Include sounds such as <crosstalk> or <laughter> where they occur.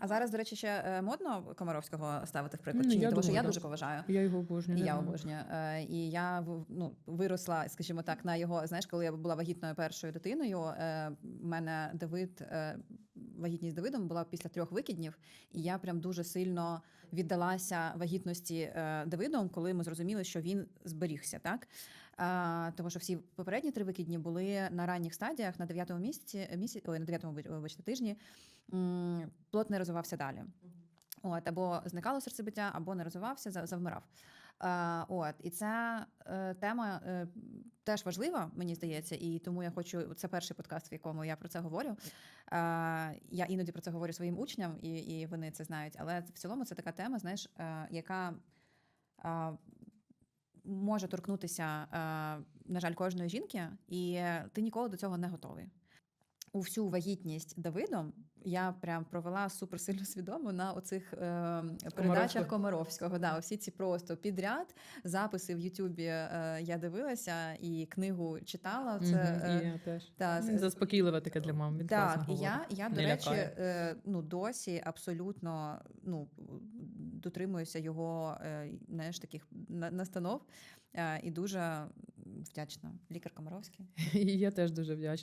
А зараз, до речі, ще е, модно Комаровського ставити в приклад. Ну, чи ні? я Тому що я так. дуже поважаю. Я його обожнюю. І я знаю. обожнюю. Е, І я ну, виросла, скажімо так, на його. Знаєш, коли я була вагітною першою дитиною, е, мене Давид, е, вагітність Давидом була після трьох викиднів, і я прям дуже сильно віддалася вагітності е, Давидом, коли ми зрозуміли, що він зберігся, так. Тому що всі попередні три викидні були на ранніх стадіях, на дев'ятому місяці, місяці ой, на дев'ятому вибач- вибачте, тижні, плод не розвивався далі. От, або зникало серцебиття, або не розвивався, за- завмирав. Е, от, і ця е, тема е, теж важлива, мені здається, і тому я хочу. Це перший подкаст, в якому я про це говорю. Я іноді про це говорю своїм учням, і, і вони це знають. Але в цілому це така тема, знаєш, е, яка. Може торкнутися, е, на жаль, кожної жінки, і ти ніколи до цього не готовий. У всю вагітність Давидом я прям провела суперсильно свідомо на оцих е, передачах Комаровського. Да, всі ці просто підряд записи в Ютубі е, я дивилася і книгу читала. Це е, і я теж. та, Він заспокійливе таке для мам. Він так, і я, я до Не речі, е, ну досі абсолютно ну дотримуюся його е, знаєш, таких настанов е, і дуже вдячна. Лікар Комаровський. <laughs> І я теж дуже вдячна.